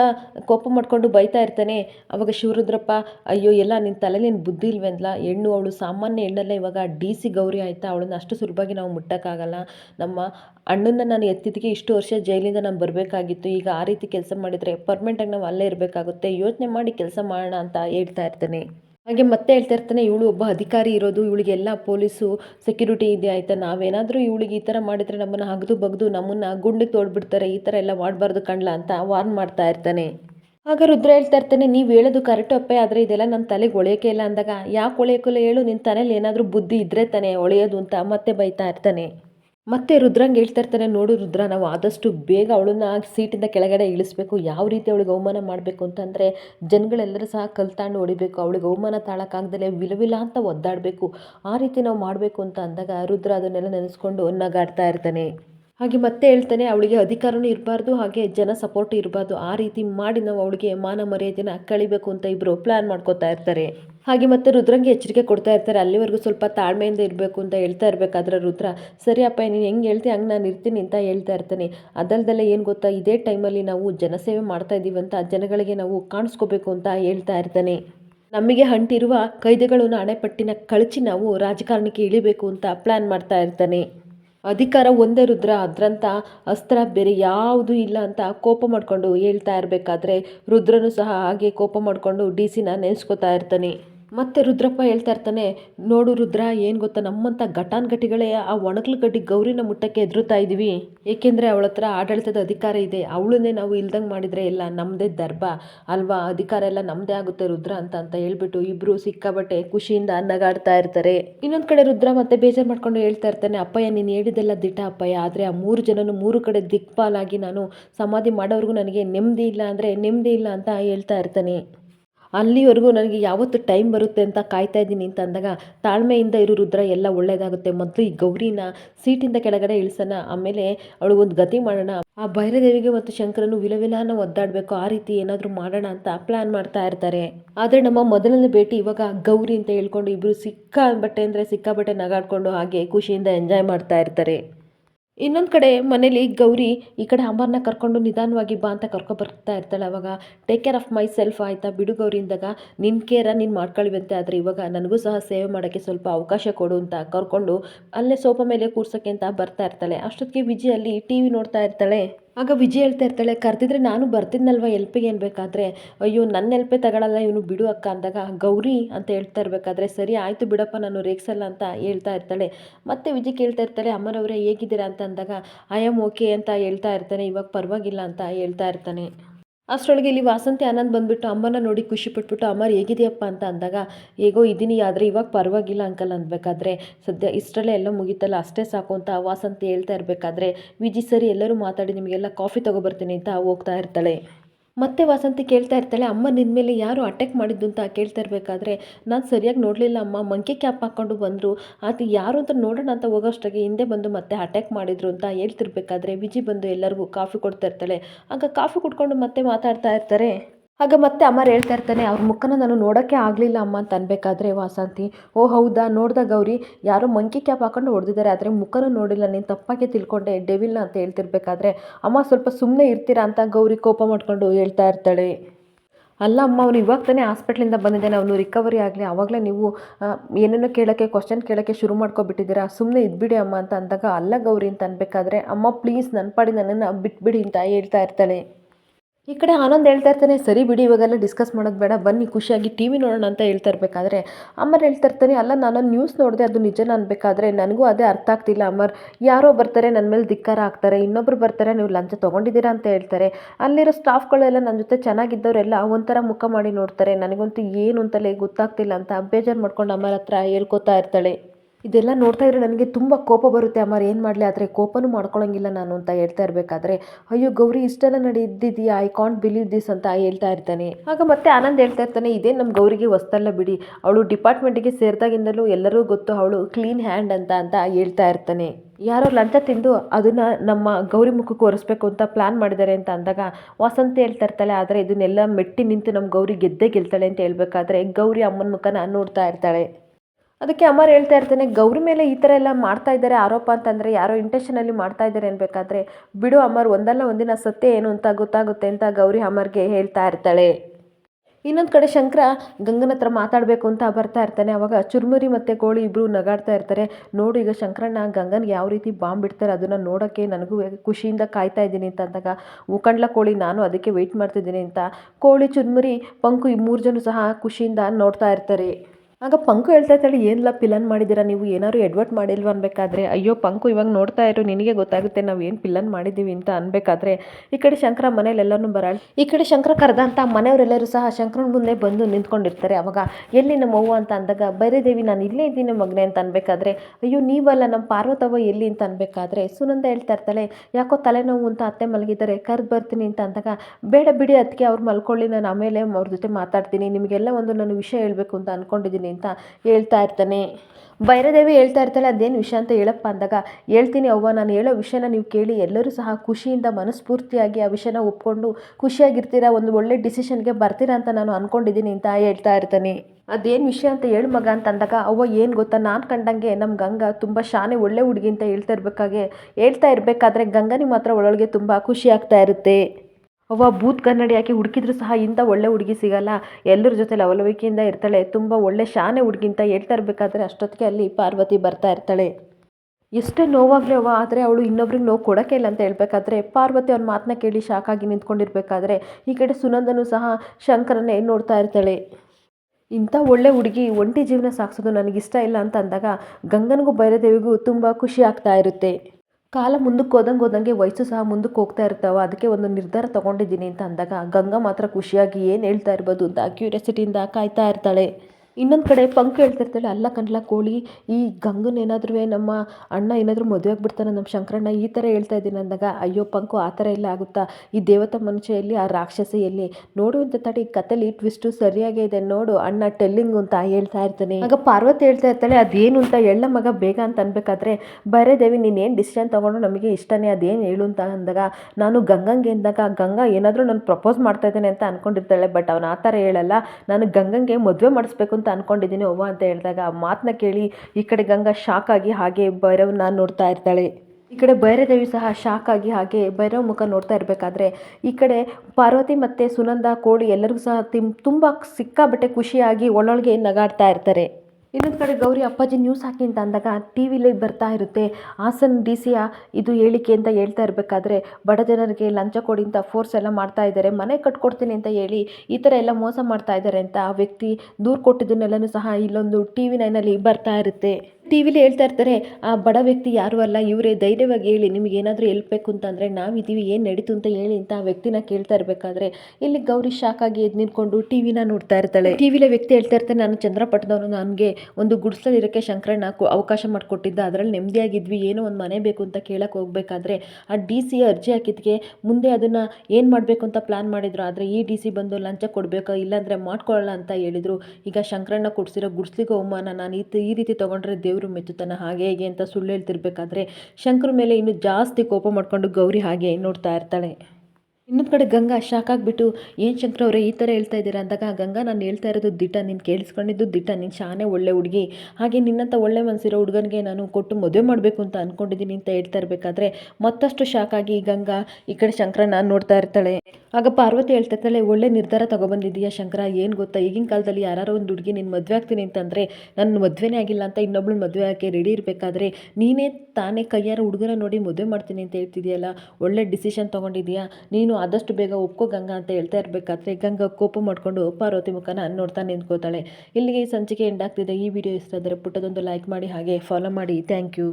ಕೋಪ ಮಾಡ್ಕೊಂಡು ಬೈತಾ ಇರ್ತಾನೆ. ಅವಾಗ ಶಿವರುದ್ರಪ್ಪ, ಅಯ್ಯೋ, ಎಲ್ಲ ನಿನ್ನ ತಲೆಯಲ್ಲಿ ಬುದ್ಧಿ ಇಲ್ವೆಂದ್ಲ? ಹೆಣ್ಣು ಅವಳು ಸಾಮಾನ್ಯ ಹೆಣ್ಣಲ್ಲ, ಇವಾಗ ಡಿ ಸಿ ಗೌರಿ ಆಯ್ತಾ? ಅವಳನ್ನ ಅಷ್ಟು ಸುಲಭವಾಗಿ ನಾವು ಮುಟ್ಟಕ್ಕಾಗಲ್ಲ. ನಮ್ಮ ಅಣ್ಣನ್ನ ನಾನು ಎತ್ತಿದ್ದಕ್ಕೆ ಇಷ್ಟು ವರ್ಷ ಜೈಲಿಂದ ನಾನು ಬರಬೇಕಾಗಿತ್ತು. ಈಗ ಆ ರೀತಿ ಕೆಲಸ ಮಾಡಿದರೆ ಪರ್ಮನೆಂಟಾಗಿ ನಾವು ಅಲ್ಲೇ ಇರಬೇಕಾಗುತ್ತೆ. ಯೋಚನೆ ಮಾಡಿ ಕೆಲಸ ಮಾಡೋಣ ಅಂತ ಹೇಳ್ತಾ ಇರ್ತಾನೆ. ಹಾಗೆ ಮತ್ತೆ ಹೇಳ್ತಾ ಇರ್ತಾನೆ, ಇವಳು ಒಬ್ಬ ಅಧಿಕಾರಿ ಇರೋದು ಇವಳಿಗೆಲ್ಲ ಪೊಲೀಸು ಸೆಕ್ಯೂರಿಟಿ ಇದೆ ಆಯಿತಾ, ನಾವೇನಾದರೂ ಇವಳಿಗೆ ಈ ಥರ ಮಾಡಿದರೆ ನಮ್ಮನ್ನು ಹಗ್ದು ಬಗ್ದು ನಮ್ಮನ್ನು ಗುಂಡಿಗೆ ತೋಡ್ಬಿಡ್ತಾರೆ, ಈ ಥರ ಎಲ್ಲ ಮಾಡಬಾರ್ದು ಕಣ್ಲ, ಅಂತ ವಾರ್ನ್ ಮಾಡ್ತಾ ಇರ್ತಾನೆ. ಆಗ ರುದ್ರ ಹೇಳ್ತಾ ಇರ್ತಾನೆ, ನೀವು ಹೇಳೋದು ಕರೆಕ್ಟ್ ಅಪ್ಪೆ, ಆದರೆ ಇದೆಲ್ಲ ನನ್ನ ತಲೆಗೆ ಹೊಳೆಯೋಕೆ ಇಲ್ಲ ಅಂದಾಗ, ಯಾಕೆ ಹೊಳೆಯೋಕಿಲ್ಲ ಹೇಳು ನಿನ್ನ ತಲೆಯಲ್ಲಿ ಏನಾದರೂ ಬುದ್ಧಿ ಇದ್ದರೆ ತಾನೇ ಒಳೆಯೋದು, ಅಂತ ಮತ್ತೆ ಬೈತಾ ಇರ್ತಾನೆ. ಮತ್ತೆ ರುದ್ರಂಗೆ ಹೇಳ್ತಾ ಇರ್ತಾನೆ, ನೋಡು ರುದ್ರ, ನಾವು ಆದಷ್ಟು ಬೇಗ ಅವಳನ್ನ ಸೀಟಿಂದ ಕೆಳಗಡೆ ಇಳಿಸ್ಬೇಕು. ಯಾವ ರೀತಿ ಅವಳಿಗೆ ಅವಮಾನ ಮಾಡಬೇಕು ಅಂತಂದರೆ ಜನಗಳೆಲ್ಲರೂ ಸಹ ಕಲ್ತಾಂಡು ಹೊಡಿಬೇಕು. ಅವಳಿಗೆ ಅವಮಾನ ತಾಳಕ್ಕಾಗ್ದಲೇ ವಿಲವಿಲ ಅಂತ ಒದ್ದಾಡಬೇಕು. ಆ ರೀತಿ ನಾವು ಮಾಡಬೇಕು ಅಂತ ಅಂದಾಗ ರುದ್ರ ಅದನ್ನೆಲ್ಲ ನೆನೆಸ್ಕೊಂಡು ನಗಾಡ್ತಾ ಇರ್ತಾನೆ. ಹಾಗೆ ಮತ್ತೆ ಹೇಳ್ತಾನೆ, ಅವಳಿಗೆ ಅಧಿಕಾರನೂ ಇರಬಾರ್ದು, ಹಾಗೆ ಜನ ಸಪೋರ್ಟ್ ಇರಬಾರ್ದು. ಆ ರೀತಿ ಮಾಡಿ ನಾವು ಅವಳಿಗೆ ಮಾನ ಮರ್ಯಾದೆನ ಕಳಿಬೇಕು ಅಂತ ಇಬ್ಬರು ಪ್ಲ್ಯಾನ್ ಮಾಡ್ಕೋತಾ ಇರ್ತಾರೆ. ಹಾಗೆ ಮತ್ತೆ ರುದ್ರಂಗೆ ಎಚ್ಚರಿಕೆ ಕೊಡ್ತಾ ಇರ್ತಾರೆ, ಅಲ್ಲಿವರೆಗೂ ಸ್ವಲ್ಪ ತಾಳ್ಮೆಯಿಂದ ಇರಬೇಕು ಅಂತ ಹೇಳ್ತಾ ಇರಬೇಕಾದ್ರೆ ರುದ್ರ, ಸರಿ ಅಪ್ಪ, ನೀನು ಹೆಂಗೆ ಹೇಳ್ತಿ? ಹಂಗೆ ನಾನು ಇರ್ತೀನಿ ಅಂತ ಹೇಳ್ತಾ ಇರ್ತಾನೆ. ಅದಲ್ಲದಲ್ಲೇ ಏನು ಗೊತ್ತಾ, ಇದೇ ಟೈಮಲ್ಲಿ ನಾವು ಜನಸೇವೆ ಮಾಡ್ತಾ ಇದ್ದೀವಿ ಅಂತ ಜನಗಳಿಗೆ ನಾವು ಕಾಣಿಸ್ಕೋಬೇಕು ಅಂತ ಹೇಳ್ತಾ ಇರ್ತಾನೆ. ನಮಗೆ ಅಂಟಿರುವ ಕೈದಿಗಳನ್ನು ಅಣೆಪಟ್ಟಿನ ಕಳಚಿ ನಾವು ರಾಜಕಾರಣಕ್ಕೆ ಇಳಿಬೇಕು ಅಂತ ಪ್ಲ್ಯಾನ್ ಮಾಡ್ತಾ ಇರ್ತಾನೆ. ಅಧಿಕಾರ ಒಂದೇ ರುದ್ರ ಅದರಂಥ ಅಸ್ತ್ರ ಬೇರೆ ಯಾವುದೂ ಇಲ್ಲ ಅಂತ ಕೋಪ ಮಾಡಿಕೊಂಡು ಹೇಳ್ತಾ ಇರಬೇಕಾದ್ರೆ ರುದ್ರನು ಸಹ ಹಾಗೆ ಕೋಪ ಮಾಡಿಕೊಂಡು ಡಿ ಸಿನ ನೆನೆಸ್ಕೋತಾ ಇರ್ತಾನೆ. ಮತ್ತೆ ರುದ್ರಪ್ಪ ಹೇಳ್ತಾ ಇರ್ತಾನೆ, ನೋಡು ರುದ್ರ, ಏನು ಗೊತ್ತಾ ನಮ್ಮಂಥ ಘಟಾನ್ಘಟಿಗಳೇ ಆ ಒಣಗ್ಲು ಗಡ್ಡಿ ಗೌರಿನ ಮುಟ್ಟಕ್ಕೆ ಎದುರುತ್ತಾ ಇದ್ದೀವಿ ಏಕೆಂದರೆ ಅವಳ ಹತ್ರ ಆಡಳಿತದ ಅಧಿಕಾರ ಇದೆ. ಅವಳನ್ನೇ ನಾವು ಇಲ್ದಂಗೆ ಮಾಡಿದರೆ ಎಲ್ಲ ನಮ್ಮದೇ ದರ್ಭ ಅಲ್ವಾ? ಅಧಿಕಾರ ಎಲ್ಲ ನಮ್ಮದೇ ಆಗುತ್ತೆ ರುದ್ರ ಅಂತ ಅಂತ ಹೇಳ್ಬಿಟ್ಟು ಇಬ್ಬರು ಸಿಕ್ಕಾಬಟ್ಟೆ ಖುಷಿಯಿಂದ ಅನ್ನಗಾಡ್ತಾ ಇರ್ತಾರೆ. ಇನ್ನೊಂದು ಕಡೆ ರುದ್ರ ಮತ್ತೆ ಬೇಜಾರು ಮಾಡ್ಕೊಂಡು ಹೇಳ್ತಾ ಇರ್ತಾನೆ, ಅಪ್ಪಯ್ಯ, ನೀನು ಹೇಳಿದೆಲ್ಲ ದಿಟ್ಟ ಅಪ್ಪಯ್ಯ. ಆದರೆ ಆ ಮೂರು ಜನನು ಮೂರು ಕಡೆ ದಿಕ್ಪಾಲಾಗಿ ನಾನು ಸಮಾಧಿ ಮಾಡೋವರೆಗೂ ನನಗೆ ನೆಮ್ಮದಿ ಇಲ್ಲ ಅಂದರೆ ನೆಮ್ಮದಿ ಇಲ್ಲ ಅಂತ ಹೇಳ್ತಾ ಇರ್ತಾನೆ. ಅಲ್ಲಿವರೆಗೂ ನನಗೆ ಯಾವತ್ತು ಟೈಮ್ ಬರುತ್ತೆ ಅಂತ ಕಾಯ್ತಾ ಇದ್ದೀನಿ ಅಂತ ಅಂದಾಗ ತಾಳ್ಮೆಯಿಂದ ಇರು ರುದ್ರ, ಎಲ್ಲ ಒಳ್ಳೆಯದಾಗುತ್ತೆ ಮೊದಲು ಈ ಗೌರಿನ ಸೀಟಿಂದ ಕೆಳಗಡೆ ಇಳಿಸೋಣ. ಆಮೇಲೆ ಅವಳು ಒಂದು ಗತಿ ಮಾಡೋಣ. ಆ ಭೈರದೇವಿಗೆ ಮತ್ತು ಶಂಕರನು ವಿಲವಿಲಾನ ಒದ್ದಾಡಬೇಕು. ಆ ರೀತಿ ಏನಾದರೂ ಮಾಡೋಣ ಅಂತ ಪ್ಲ್ಯಾನ್ ಮಾಡ್ತಾ ಇರ್ತಾರೆ. ಆದರೆ ನಮ್ಮ ಮೊದಲನೇ ಭೇಟಿ ಇವಾಗ ಗೌರಿ ಅಂತ ಹೇಳ್ಕೊಂಡು ಇಬ್ಬರು ಸಿಕ್ಕಾಬಟ್ಟೆ ಅಂದರೆ ಸಿಕ್ಕಾಬಟ್ಟೆ ನಗಾಡ್ಕೊಂಡು ಹಾಗೆ ಖುಷಿಯಿಂದ ಎಂಜಾಯ್ ಮಾಡ್ತಾ ಇರ್ತಾರೆ. ಇನ್ನೊಂದು ಕಡೆ ಮನೇಲಿ ಗೌರಿ ಈ ಕಡೆ ಅಂಬರನ್ನ ಕರ್ಕೊಂಡು ನಿಧಾನವಾಗಿ ಬಾ ಅಂತ ಕರ್ಕೊ ಬರ್ತಾ ಇರ್ತಾಳೆ. ಅವಾಗ take care of myself ಆಯಿತಾ? ಬಿಡು ಗೌರಿ ಅಂದಾಗ ನಿನ್ನ ಕೇರ ನೀನು ಮಾಡ್ಕೊಳ್ವಂತೆ, ಆದರೆ ಇವಾಗ ನನಗೂ ಸಹ ಸೇವೆ ಮಾಡೋಕ್ಕೆ ಸ್ವಲ್ಪ ಅವಕಾಶ ಕೊಡು ಅಂತ ಕರ್ಕೊಂಡು ಅಲ್ಲೇ ಸೋಫಾ ಮೇಲೆ ಕೂರ್ಸೋಕ್ಕೆ ಅಂತ ಬರ್ತಾ ಇರ್ತಾಳೆ. ಅಷ್ಟೊತ್ತಿಗೆ ವಿಜಯ್ ಅಲ್ಲಿ ಟಿ ವಿ ನೋಡ್ತಾ ಇರ್ತಾಳೆ. ಆಗ ವಿಜಯ್ ಹೇಳ್ತಾ ಇರ್ತಾಳೆ, ಕರೆದಿದ್ರೆ ನಾನು ಬರ್ತಿದ್ನಲ್ವ ಎಲ್ಪಿಗೆ ಅನ್ಬೇಕಾದ್ರೆ ಅಯ್ಯೋ ನನ್ನ ಎಲ್ಪೆ ತಗೊಳಲ್ಲ, ಇವನು ಬಿಡು ಅಕ್ಕ, ಅಂದಾಗ, ಗೌರಿ, ಅಂತ ಹೇಳ್ತಾ ಇರಬೇಕಾದ್ರೆ, ಸರಿ, ಆಯಿತು ಬಿಡಪ್ಪ, ನಾನು ರೇಗ್ಸಲ್ಲ, ಅಂತ ಹೇಳ್ತಾ ಇರ್ತಾಳೆ. ಮತ್ತೆ ವಿಜಯ್ ಕೇಳ್ತಾ ಇರ್ತಾಳೆ, ಅಮ್ಮನವರೇ, ಹೇಗಿದ್ದೀರಾ? ಅಂತ ಅಂದಾಗ, ಐ ಆಮ್ ಓಕೆ, ಅಂತ ಹೇಳ್ತಾ ಇರ್ತಾನೆ, ಇವಾಗ ಪರವಾಗಿಲ್ಲ, ಅಂತ ಹೇಳ್ತಾ ಇರ್ತಾನೆ. ಅಷ್ಟರೊಳಗೆ ಇಲ್ಲಿ ವಾಸಂತಿ ಆನಂದ್ ಬಂದ್ಬಿಟ್ಟು ಅಮ್ಮನ ನೋಡಿ ಖುಷಿ ಪಟ್ಬಿಟ್ಟು ಅಮ್ಮ ಹೇಗಿದೆಯಪ್ಪ? ಅಂತ ಅಂದಾಗ, ಹೇಗೋ ಇದ್ದೀನಿ, ಆದರೆ ಇವಾಗ ಪರವಾಗಿಲ್ಲ ಅಂಕಲ್ ಅನ್ಬೇಕಾದ್ರೆ. ಸದ್ಯ ಇಷ್ಟರಲ್ಲೇ ಎಲ್ಲ ಮುಗೀತಲ್ಲ, ಅಷ್ಟೇ ಸಾಕು ಅಂತ ವಾಸಂತಿ ಹೇಳ್ತಾ ಇರಬೇಕಾದ್ರೆ, ವಿಜಿ ಸರಿ, ಎಲ್ಲರೂ ಮಾತಾಡಿ, ನಿಮಗೆಲ್ಲ ಕಾಫಿ ತೊಗೊಬರ್ತೀನಿ ಅಂತ ಹೋಗ್ತಾ ಇರ್ತಾಳೆ. ಮತ್ತೆ ವಾಸಂತಿ ಕೇಳ್ತಾ ಇರ್ತಾಳೆ, ಅಮ್ಮ ನಿನ್ನ ಮೇಲೆ ಯಾರು ಅಟ್ಯಾಕ್ ಮಾಡಿದ್ದು ಅಂತ ಕೇಳ್ತಾ ಇರಬೇಕಾದ್ರೆ ನಾನು ಸರಿಯಾಗಿ ನೋಡಲಿಲ್ಲ ಅಮ್ಮ, ಮಂಕೆ ಕ್ಯಾಪ್ ಹಾಕ್ಕೊಂಡು ಬಂದರು. ಅದು ಯಾರು ಅಂತ ನೋಡೋಣ ಅಂತ ಹೋಗೋಷ್ಟಾಗಿ ಹಿಂದೆ ಬಂದು ಮತ್ತೆ ಅಟ್ಯಾಕ್ ಮಾಡಿದ್ರು ಅಂತ ಹೇಳ್ತಿರ್ಬೇಕಾದ್ರೆ, ವಿಜಿ ಬಂದು ಎಲ್ಲರಿಗೂ ಕಾಫಿ ಕೊಡ್ತಾ ಇರ್ತಾಳೆ. ಆಗ ಕಾಫಿ ಕುಡ್ಕೊಂಡು ಮತ್ತೆ ಮಾತಾಡ್ತಾ ಇರ್ತಾರೆ. ಆಗ ಮತ್ತೆ ಅಮ್ಮ ಹೇಳ್ತಾ ಇರ್ತಾನೆ, ಅವ್ರ ಮುಖನ ನಾನು ನೋಡೋಕ್ಕೆ ಆಗಲಿಲ್ಲ ಅಮ್ಮ ಅಂತ ಅನ್ಬೇಕಾದ್ರೆ ವಾಸಂತಿ. ಓ ಹೌದಾ? ನೋಡ್ದ ಗೌರಿ, ಯಾರೋ ಮಂಕಿ ಕ್ಯಾಪ್ ಹಾಕೊಂಡು ಹೊಡೆದಿದ್ದಾರೆ, ಆದರೆ ಮುಖನ ನೋಡಿಲ್ಲ, ನೀನು ತಪ್ಪಾಗೆ ತಿಳ್ಕೊಂಡೆ ಡೆವಿಲ್ನ ಅಂತ ಹೇಳ್ತಿರ್ಬೇಕಾದ್ರೆ. ಅಮ್ಮ ಸ್ವಲ್ಪ ಸುಮ್ಮನೆ ಇರ್ತೀರಾ ಅಂತ ಗೌರಿ ಕೋಪ ಮಾಡಿಕೊಂಡು ಹೇಳ್ತಾ ಇರ್ತಾಳೆ. ಅಲ್ಲ ಅಮ್ಮ, ಅವನು ಇವಾಗ ತಾನೇ ಹಾಸ್ಪಿಟ್ಲಿಂದ ಬಂದಿದ್ದಾನೆ, ಅವನು ರಿಕವರಿ ಆಗಲಿ ಆವಾಗಲೇ ನೀವು ಏನೇನೋ ಕೇಳೋಕ್ಕೆ ಕ್ವಶನ್ ಕೇಳೋಕ್ಕೆ ಶುರು ಮಾಡ್ಕೊಬಿಟ್ಟಿದ್ದೀರಾ? ಸುಮ್ಮನೆ ಇದ್ಬಿಡಿ ಅಮ್ಮ ಅಂತ ಅಂದಾಗ, ಅಲ್ಲ ಗೌರಿ ಅಂತ ಅನ್ಬೇಕಾದ್ರೆ, ಅಮ್ಮ ಪ್ಲೀಸ್ ನನ್ನ ಪಾಡಿ ನನ್ನನ್ನು ಬಿಟ್ಬಿಡಿ ಅಂತ ಹೇಳ್ತಾ ಇರ್ತಾಳೆ. ಈ ಕಡೆ ಆನಂದ್ ಹೇಳ್ತಾ ಇರ್ತಾನೆ, ಸರಿ ಬಿಡಿ, ಇವಾಗೆಲ್ಲ ಡಿಸ್ಕಸ್ ಮಾಡೋದು ಬೇಡ, ಬನ್ನಿ, ಖುಷಿಯಾಗಿ ಟಿ ವಿ ನೋಡೋಣ ಅಂತ ಹೇಳ್ತಾ ಇರಬೇಕಾದ್ರೆ. ಅಮರ್ ಹೇಳ್ತಾ ಇರ್ತಾನೆ, ಅಲ್ಲ, ನಾನು ನ್ಯೂಸ್ ನೋಡಿದೆ, ಅದು ನಿಜನ ಅನ್ಬೇಕಾದ್ರೆ, ನನಗೂ ಅದೇ ಅರ್ಥ ಆಗ್ತಿಲ್ಲ ಅಮರ್ ಯಾರೋ ಬರ್ತಾರೆ ನನ್ನ ಮೇಲೆ ಧಿಕ್ಕಾರ ಆಗ್ತಾರೆ ಇನ್ನೊಬ್ರು ಬರ್ತಾರೆ, ನೀವು ಲಂಚ ತೊಗೊಂಡಿದ್ದೀರಾ ಅಂತ ಹೇಳ್ತಾರೆ. ಅಲ್ಲಿರೋ ಸ್ಟಾಫ್ಗಳೆಲ್ಲ ನನ್ನ ಜೊತೆ ಚೆನ್ನಾಗಿದ್ದವರೆಲ್ಲ ಒಂಥರ ಮುಖ ಮಾಡಿ ನೋಡ್ತಾರೆ. ನನಗಂತೂ ಏನು ಅಂತಲೇ ಗೊತ್ತಾಗ್ತಿಲ್ಲ ಅಂತ ಬೇಜಾರು ಮಾಡ್ಕೊಂಡು ಅಮರ್ ಹತ್ರ ಹೇಳ್ಕೊತಾ ಇರ್ತಾಳೆ. ಇದೆಲ್ಲ ನೋಡ್ತಾ ಇದ್ರೆ ನನಗೆ ತುಂಬ ಕೋಪ ಬರುತ್ತೆ, ಅಮ್ಮ, ಏನು ಮಾಡಲಿ? ಆದರೆ ಕೋಪನೂ ಮಾಡ್ಕೊಳ್ಳೋಂಗಿಲ್ಲ ನಾನು ಅಂತ ಹೇಳ್ತಾ ಇರಬೇಕಾದ್ರೆ, ಅಯ್ಯೋ ಗೌರಿ, ಇಷ್ಟೆಲ್ಲ ನಡೆದಿದೆಯಾ? ಐ ಕಾಂಟ್ ಬಿಲೀವ್ ದಿಸ್ ಅಂತ ಹೇಳ್ತಾ ಇರ್ತಾನೆ. ಆಗ ಮತ್ತೆ ಆನಂದ್ ಹೇಳ್ತಾ ಇರ್ತಾನೆ, ಇದೇ ನಮ್ಮ ಗೌರಿಗೆ ಹೊಸ್ತಲ್ಲ ಬಿಡಿ. ಅವಳು ಡಿಪಾರ್ಟ್ಮೆಂಟಿಗೆ ಸೇರಿದಾಗಿಂದಲೂ ಎಲ್ಲರೂ ಗೊತ್ತು ಅವಳು ಕ್ಲೀನ್ ಹ್ಯಾಂಡ್ ಅಂತ ಅಂತ ಹೇಳ್ತಾ ಇರ್ತಾನೆ. ಯಾರೋ ಲಂಚ ತಿಂದು ಅದನ್ನು ನಮ್ಮ ಗೌರಿ ಮುಖಕ್ಕೆ ಒರೆಸ್ಬೇಕು ಅಂತ ಪ್ಲಾನ್ ಮಾಡಿದ್ದಾರೆ ಅಂತ ಅಂದಾಗ, ವಸಂತ ಹೇಳ್ತಾ ಇರ್ತಾಳೆ, ಆದರೆ ಇದನ್ನೆಲ್ಲ ಮೆಟ್ಟಿ ನಿಂತು ನಮ್ಮ ಗೌರಿ ಗೆದ್ದೇ ಗೆಲ್ತಾಳೆ ಅಂತ ಹೇಳ್ಬೇಕಾದ್ರೆ, ಗೌರಿ ಅಮ್ಮನ ಮುಖನ ನೋಡ್ತಾ ಇರ್ತಾಳೆ. ಅದಕ್ಕೆ ಅಮರ್ ಹೇಳ್ತಾ ಇರ್ತಾನೆ, ಗೌರಿ ಮೇಲೆ ಈ ಥರ ಎಲ್ಲ ಮಾಡ್ತಾ ಇದ್ದಾರೆ, ಆರೋಪ ಅಂತಂದರೆ ಯಾರೋ ಇಂಟೆನ್ಷನಲ್ಲಿ ಮಾಡ್ತಾ ಇದ್ದಾರೆ ಅನ್ಬೇಕಾದ್ರೆ ಬಿಡು ಅಮರ್, ಒಂದಲ್ಲ ಒಂದಿನ ಸತ್ಯ ಏನು ಅಂತ ಗೊತ್ತಾಗುತ್ತೆ ಅಂತ ಗೌರಿ ಅಮರ್ಗೆ ಹೇಳ್ತಾ ಇರ್ತಾಳೆ. ಇನ್ನೊಂದು ಕಡೆ ಶಂಕರ ಗಂಗನ ಹತ್ರ ಮಾತಾಡಬೇಕು ಅಂತ ಬರ್ತಾ ಇರ್ತಾನೆ, ಅವಾಗ ಚುರ್ಮುರಿ ಮತ್ತು ಕೋಳಿ ಇಬ್ಬರು ನಗಾಡ್ತಾ ಇರ್ತಾರೆ. ನೋಡು, ಈಗ ಶಂಕರಣ್ಣ ಗಂಗನ್ಗೆ ಯಾವ ರೀತಿ ಬಾಂಬ್ ಬಿಡ್ತಾರೆ, ಅದನ್ನು ನೋಡೋಕ್ಕೆ ನನಗೂ ಖುಷಿಯಿಂದ ಕಾಯ್ತಾ ಇದ್ದೀನಿ ಅಂತ ಅಂದಾಗ ಉಕಂಡ್ಲ ಕೋಳಿ, ನಾನು ಅದಕ್ಕೆ ವೆಯ್ಟ್ ಮಾಡ್ತಿದ್ದೀನಿ ಅಂತ ಕೋಳಿ, ಚುರ್ಮುರಿ, ಪಂಕು ಈ ಮೂರು ಜನ ಸಹ ಖುಷಿಯಿಂದ ನೋಡ್ತಾ ಇರ್ತಾರೆ. ಆಗ ಪಂಕು ಹೇಳ್ತಾ ಇರ್ತಾಳೆ ಏನಿಲ್ಲ ಪಿಲನ್ ಮಾಡಿದ್ದೀರಾ? ನೀವು ಏನಾದ್ರು ಎಡ್ವರ್ಟ್ ಮಾಡಿಲ್ವ ಅನ್ಬೇಕಾದ್ರೆ? ಅಯ್ಯೋ, ಪಂಕು ಇವಾಗ ನೋಡ್ತಾ ಇರು ನಿನಗೆ ಗೊತ್ತಾಗುತ್ತೆ, ನಾವು ಏನು ಪಿಲನ್ ಮಾಡಿದ್ದೀವಿ ಅಂತ ಅನ್ಬೇಕಾದ್ರೆ. ಈ ಕಡೆ ಶಂಕರ ಮನೇಲಿ ಎಲ್ಲರೂ ಬರಾಳ್. ಈ ಕಡೆ ಶಂಕರ ಕರೆದ ಅಂತ ಮನೆಯವರೆಲ್ಲರೂ ಸಹ ಶಂಕರನ ಮುಂದೆ ಬಂದು ನಿಂತ್ಕೊಂಡಿರ್ತಾರೆ. ಅವಾಗ, ಎಲ್ಲಿ ನಮ್ಮ ಅವ್ವ? ಅಂತ ಅಂದಾಗ ಬೈರೇದೇವಿ ನಾನು ಇಲ್ಲೇ ಇದ್ದೀನಿ ಮಗನೇ ಅಂತ ಅನ್ಬೇಕಾದ್ರೆ. ಅಯ್ಯೋ, ನೀವಲ್ಲ ನಮ್ಮ ಪಾರ್ವತವ್ವ ಎಲ್ಲಿ ಅಂತ ಅನ್ಬೇಕಾದ್ರೆ? ಸುನಂದ ಹೇಳ್ತಾ ಇರ್ತಾಳೆ, ಯಾಕೋ ತಲೆನೋವು ಅಂತ ಅತ್ತೆ ಮಲಗಿದ್ದಾರೆ, ಕರೆದು ಬರ್ತೀನಿ ಅಂತ ಅಂದಾಗ, ಬೇಡ ಬಿಡಿ ಅದಕ್ಕೆ ಅವ್ರು ಮಲ್ಕೊಳ್ಳಿ, ನಾನು ಆಮೇಲೆ ಅವ್ರ ಜೊತೆ ಮಾತಾಡ್ತೀನಿ, ನಿಮಗೆಲ್ಲ ಒಂದು ನಾನು ವಿಷಯ ಹೇಳಬೇಕು ಅಂತ ಅಂದ್ಕೊಂಡಿದ್ದೀನಿ ಅಂತ ಹೇಳ್ತಾ ಇರ್ತಾನೆ. ಭೈರದೇವಿ ಹೇಳ್ತಾ ಇರ್ತಾಳೆ, ಅದೇನು ವಿಷಯ ಅಂತ ಹೇಳಪ್ಪ ಅಂದಾಗ, ಹೇಳ್ತೀನಿ ಅವ್ವ, ನಾನು ಹೇಳೋ ವಿಷಯನ ನೀವು ಕೇಳಿ, ಎಲ್ಲರೂ ಸಹ ಖುಷಿಯಿಂದ ಮನಸ್ಫೂರ್ತಿಯಾಗಿ ಆ ವಿಷಯನ ಒಪ್ಕೊಂಡು ಖುಷಿಯಾಗಿರ್ತೀರಾ, ಒಂದು ಒಳ್ಳೆ ಡಿಸಿಷನ್ಗೆ ಬರ್ತೀರಾ ಅಂತ ನಾನು ಅಂದ್ಕೊಂಡಿದ್ದೀನಿ ಅಂತ ಹೇಳ್ತಾ ಇರ್ತಾನೆ. ಅದೇನು ವಿಷಯ ಅಂತ ಹೇಳು ಮಗ, ಅಂತ ಅಂದಾಗ, ಅವ್ವ, ಏನು ಗೊತ್ತಾ, ನಾನು ಕಂಡಂಗೆ ನಮ್ಮ ಗಂಗಾ ತುಂಬ ಶಾನೆ ಒಳ್ಳೆ ಹುಡುಗಿ ಅಂತ ಹೇಳ್ತಾ ಇರಬೇಕಾಗೆ, ಹೇಳ್ತಾ ಇರಬೇಕಾದ್ರೆ ಗಂಗನಿಗೆ ಮಾತ್ರ ಒಳಗೆ ತುಂಬ ಖುಷಿ ಆಗ್ತಾ ಇರುತ್ತೆ. ಅವ್ವ ಬೂತ್ ಕನ್ನಡಿ ಹಾಕಿ ಹುಡುಕಿದ್ರು ಸಹ ಇಂಥ ಒಳ್ಳೆ ಹುಡುಗಿ ಸಿಗಲ್ಲ. ಎಲ್ಲರ ಜೊತೆ ಲವಲವಿಕೆಯಿಂದ ಇರ್ತಾಳೆ. ತುಂಬ ಒಳ್ಳೆ ಶಾನೆ ಹುಡುಗಿಂತ ಹೇಳ್ತಾ ಇರಬೇಕಾದ್ರೆ ಅಷ್ಟೊತ್ತಿಗೆ ಅಲ್ಲಿ ಪಾರ್ವತಿ ಬರ್ತಾ ಇರ್ತಾಳೆ. ಎಷ್ಟೇ ನೋವಾಗಲಿ ಅವ್ವ, ಆದರೆ ಅವಳು ಇನ್ನೊಬ್ರಿಗೆ ನೋವು ಕೊಡೋಕೆ ಇಲ್ಲ ಅಂತ ಹೇಳ್ಬೇಕಾದ್ರೆ ಪಾರ್ವತಿ ಅವ್ನ ಮಾತನ್ನ ಕೇಳಿ ಶಾಕಾಗಿ ನಿಂತ್ಕೊಂಡಿರ್ಬೇಕಾದ್ರೆ ಈ ಕಡೆ ಸುನಂದನು ಸಹ ಶಂಕರನ್ನೇ ನೋಡ್ತಾ ಇರ್ತಾಳೆ. ಇಂಥ ಒಳ್ಳೆ ಹುಡುಗಿ ಒಂಟಿ ಜೀವನ ಸಾಗಿಸೋದು ನನಗಿಷ್ಟ ಇಲ್ಲ ಅಂತ ಅಂದಾಗ ಗಂಗನಿಗೂ ಭೈರದೇವಿಗೂ ತುಂಬ ಖುಷಿ ಆಗ್ತಾ ಇರುತ್ತೆ. ಕಾಲ ಮುಂದಕ್ಕೆ ಹೋದಂಗೆ ಹೋದಂಗೆ ವಯಸ್ಸು ಸಹ ಮುಂದಕ್ಕೆ ಹೋಗ್ತಾ ಇರ್ತಾವ. ಅದಕ್ಕೆ ಒಂದು ನಿರ್ಧಾರ ತಗೊಂಡಿದ್ದೀನಿ ಅಂತ ಅಂದಾಗ ಗಂಗಾ ಮಾತ್ರ ಖುಷಿಯಾಗಿ ಏನು ಹೇಳ್ತಾ ಇರ್ಬೋದು ಅಂತ ಕ್ಯೂರಿಯಾಸಿಟಿಯಿಂದ ಕಾಯ್ತಾ ಇರ್ತಾಳೆ. ಇನ್ನೊಂದು ಕಡೆ ಪಂಕ್ ಹೇಳ್ತಿರ್ತಾಳೆ ಅಲ್ಲ ಕಣ್ಲ ಕೋಳಿ, ಈ ಗಂಗನ ಏನಾದ್ರೂ ನಮ್ಮ ಅಣ್ಣ ಏನಾದರೂ ಮದುವೆ ಆಗ್ಬಿಡ್ತಾನೆ, ನಮ್ಮ ಶಂಕರಣ್ಣ ಈ ಥರ ಹೇಳ್ತಾ ಇದ್ದೀನಿ ಅಂದಾಗ, ಅಯ್ಯೋ ಪಂಕು ಆ ಥರ ಎಲ್ಲ ಆಗುತ್ತಾ? ಈ ದೇವತಾ ಮನುಷ್ಯ ಎಲ್ಲಿ ಆ ರಾಕ್ಷಸ ಎಲ್ಲಿ ನೋಡು ಅಂತ ಕತೆಲಿ ಟ್ವಿಸ್ಟು ಸರಿಯಾಗೇ ಇದೆ, ನೋಡು ಅಣ್ಣ ಟೆಲ್ಲಿಂಗ್ ಅಂತ ಹೇಳ್ತಾ ಇರ್ತಾನೆ. ಆಗ ಪಾರ್ವತಿ ಹೇಳ್ತಾ ಇರ್ತಾಳೆ, ಅದೇನು ಅಂತ ಎಳ್ಳ ಮಗ ಬೇಗ ಅಂತ ಅನ್ಬೇಕಾದ್ರೆ, ಬರೇ ದೇವಿ ನೀನು ಏನು ಡಿಸಿಷನ್ ತೊಗೊಂಡು ನಮಗೆ ಇಷ್ಟನೇ, ಅದೇನು ಹೇಳು ಅಂತ ಅಂದಾಗ, ನಾನು ಗಂಗಂಗೆ ಅಂದಾಗ, ಗಂಗಾ ಏನಾದರೂ ನಾನು ಪ್ರಪೋಸ್ ಮಾಡ್ತಾ ಇದ್ದೇನೆ ಅಂತ ಅನ್ಕೊಂಡಿರ್ತಾಳೆ ಬಟ್ ಅವನು ಆ ಥರ ಹೇಳಲ್ಲ, ನಾನು ಗಂಗಂಗೆ ಮದುವೆ ಮಾಡಿಸ್ಬೇಕು ಅಂತ ಅನ್ಕೊಂಡಿದ್ದೀನಿ ಅವ್ವ ಅಂತ ಹೇಳಿದಾಗ ಆ ಮಾತನ್ನ ಕೇಳಿ ಈ ಕಡೆ ಗಂಗಾ ಶಾಕ್ ಆಗಿ ಹಾಗೆ ಭೈರವನ ನೋಡ್ತಾ ಇರ್ತಾಳೆ. ಈ ಕಡೆ ಭೈರದೇವಿ ಸಹ ಶಾಕ್ ಆಗಿ ಹಾಗೆ ಭೈರವ ಮುಖ ನೋಡ್ತಾ ಇರಬೇಕಾದ್ರೆ ಈ ಕಡೆ ಪಾರ್ವತಿ ಮತ್ತು ಸುನಂದ ಕೋಳಿ ಎಲ್ಲರಿಗೂ ಸಹ ತಿಂ, ತುಂಬ ಸಿಕ್ಕಾಬಟ್ಟೆ ಖುಷಿಯಾಗಿ ಒಳ್ಳೊಳಗೆ ನಗಾಡ್ತಾ ಇರ್ತಾರೆ. ಇನ್ನೊಂದು ಕಡೆ ಗೌರಿ ಅಪ್ಪಾಜಿ ನ್ಯೂಸ್ ಹಾಕಿ ಅಂತ ಅಂದಾಗ ಟಿ ವಿಲಿ ಬರ್ತಾ ಇರುತ್ತೆ. ಹಾಸನ್ ಡಿ ಸಿಯ ಇದು ಹೇಳಿಕೆ ಅಂತ ಹೇಳ್ತಾ ಇರಬೇಕಾದ್ರೆ ಬಡ ಜನರಿಗೆ ಲಂಚ ಕೊಡಿ ಅಂತ ಫೋರ್ಸ್ ಎಲ್ಲ ಮಾಡ್ತಾ ಇದ್ದಾರೆ. ಮನೆ ಕಟ್ಕೊಡ್ತೀನಿ ಅಂತ ಹೇಳಿ ಈ ಥರ ಎಲ್ಲ ಮೋಸ ಮಾಡ್ತಾ ಇದ್ದಾರೆ ಅಂತ ಆ ವ್ಯಕ್ತಿ ದೂರು ಕೊಟ್ಟಿದ್ದನ್ನೆಲ್ಲನೂ ಸಹ ಇಲ್ಲೊಂದು ಟಿ ವಿ ನೈನಲ್ಲಿ ಬರ್ತಾ ಇರುತ್ತೆ. ಟಿ ವಿಲಿ ಹೇಳ್ತಾ ಇರ್ತಾರೆ, ಆ ಬಡ ವ್ಯಕ್ತಿ ಯಾರು ಅಲ್ಲ, ಇವರೇ ಧೈರ್ಯವಾಗಿ ಹೇಳಿ, ನಿಮಗೆ ಏನಾದರೂ ಬೇಕು ಅಂತಂದರೆ ನಾವಿದ್ದೀವಿ ಏನು ನಡೀತು ಅಂತ ಹೇಳಿ ಅಂತ ಆ ವ್ಯಕ್ತಿನ ಕೇಳ್ತಾ ಇರಬೇಕಾದ್ರೆ, ಇಲ್ಲಿ ಗೌರಿ ಶಾಖಾಗಿ ಎದ್ದು ನಿಂತ್ಕೊಂಡು ಟಿ ವಿನ ನೋಡ್ತಾ ಇರ್ತಾಳೆ. ಟಿ ವಿಲಿ ವ್ಯಕ್ತಿ ಹೇಳ್ತಾ ಇರ್ತಾರೆ ನಾನು ಚಂದ್ರಪಟ್ಟದವರು ನನಗೆ ಒಂದು ಗುಡ್ಸಲ್ಲಿ ಇರೋಕ್ಕೆ ಶಂಕರಣ್ಣ ಅವಕಾಶ ಮಾಡಿಕೊಟ್ಟಿದ್ದ, ಅದರಲ್ಲಿ ನೆಮ್ಮದಿಯಾಗಿದ್ವಿ ಏನೋ ಒಂದು ಮನೆ ಬೇಕು ಅಂತ ಕೇಳಕ್ಕೆ ಹೋಗಬೇಕಾದ್ರೆ, ಆ ಡಿ ಸಿ ಅರ್ಜಿ ಹಾಕಿದ್ಗೆ ಮುಂದೆ ಅದನ್ನು ಏನು ಮಾಡಬೇಕು ಅಂತ ಪ್ಲಾನ್ ಮಾಡಿದ್ರು, ಆದರೆ ಈ ಡಿ ಸಿ ಬಂದು ಲಂಚ ಕೊಡಬೇಕು, ಇಲ್ಲಾಂದರೆ ಮಾಡ್ಕೊಳ್ಳಲ್ಲ ಅಂತ ಹೇಳಿದರು. ಈಗ ಶಂಕರಣ್ಣ ಕೊಡಿಸಿರೋ ಗುಡ್ಸ್ಲಿಗೆ ಅವಮಾನ ನಾನು ಈ ರೀತಿ ತೊಗೊಂಡ್ರೆ ದೇವರು ಮೆಚ್ಚುತ್ತಾನೆ ಹಾಗೆ ಹೇಗೆ ಅಂತ ಸುಳ್ಳು ಹೇಳ್ತಿರ್ಬೇಕಾದ್ರೆ ಶಂಕರ್ ಮೇಲೆ ಇನ್ನು ಜಾಸ್ತಿ ಕೋಪ ಮಾಡಿಕೊಂಡು ಗೌರಿ ಹಾಗೆ ನೋಡ್ತಾ ಇರ್ತಾಳೆ. ಇನ್ನೊಂದು ಕಡೆ ಗಂಗಾ ಶಾಕ್ ಆಗಿಬಿಟ್ಟು, ಏನು ಶಂಕರ್ ಅವರೇ, ಈ ಥರ ಹೇಳ್ತಾ ಇದ್ದೀರಾ? ಅಂದಾಗ, ಗಂಗಾ, ನಾನು ಹೇಳ್ತಾ ಇರೋದು ದಿಟ ನೀನು ಕೇಳಿಸ್ಕೊಂಡಿದ್ದು ದಿಟ ನೀನು ಶಾನೆ ಒಳ್ಳೆ ಹುಡುಗಿ. ಹಾಗೆ ನಿನ್ನಂಥ ಒಳ್ಳೆ ಮನಸ್ಸಿರೋ ಹುಡುಗನಿಗೆ ನಾನು ಕೊಟ್ಟು ಮದುವೆ ಮಾಡಬೇಕು ಅಂತ ಅಂದ್ಕೊಂಡಿದ್ದೀನಿ ಅಂತ ಹೇಳ್ತಾ ಇರಬೇಕಾದ್ರೆ ಮತ್ತಷ್ಟು ಶಾಕ್ ಆಗಿ ಗಂಗಾ ಈ ಕಡೆ ಶಂಕರನ್ನ ನೋಡ್ತಾ ಇರ್ತಾಳೆ. ಆಗ ಪಾರ್ವತಿ ಹೇಳ್ತಾ ಇರ್ತಾಳೆ ಒಳ್ಳೆ ನಿರ್ಧಾರ ತಗೊಬಂದಿದ್ದೀಯಾ ಶಂಕರ? ಏನು ಗೊತ್ತಾ? ಈಗಿನ ಕಾಲದಲ್ಲಿ ಯಾರು ಒಂದು ಹುಡುಗಿ ನೀನು ಮದುವೆ ಆಗ್ತೀನಿ ಅಂತಂದರೆ ನನ್ನ ಮದುವೆನೇ ಆಗಿಲ್ಲ ಅಂತ ಇನ್ನೊಬ್ಳು ಮದುವೆ ಆಗಿ ರೆಡಿ ಇರಬೇಕಾದ್ರೆ ನೀನೇ ತಾನೇ ಕೈಯಾರ ಹುಡುಗನ ನೋಡಿ ಮದುವೆ ಮಾಡ್ತೀನಿ ಅಂತ ಹೇಳ್ತಿದ್ಯಲ್ಲ ಒಳ್ಳೆ ಡಿಸಿಷನ್ ತೊಗೊಂಡಿದ್ಯಾ ನೀನು ಆದಷ್ಟು ಬೇಗ ಒಪ್ಕೋ ಗಂಗಾ ಅಂತ ಹೇಳ್ತಾ ಇರಬೇಕಾದ್ರೆ ಗಂಗಾ ಕೋಪ ಮಾಡಿಕೊಂಡು ಪಾರ್ವತಿ ಮುಖನ ನೋಡ್ತಾ ನಿಂತ್ಕೋತಾಳೆ. ಇಲ್ಲಿಗೆ ಈ ಸಂಚಿಕೆ ಎಂಡ್ ಆಗ್ತಿದೆ. ಈ ವಿಡಿಯೋ ಇಷ್ಟ ಆದರೆ ಪುಟ್ಟದೊಂದು ಲೈಕ್ ಮಾಡಿ ಹಾಗೆ ಫಾಲೋ ಮಾಡಿ. Thank you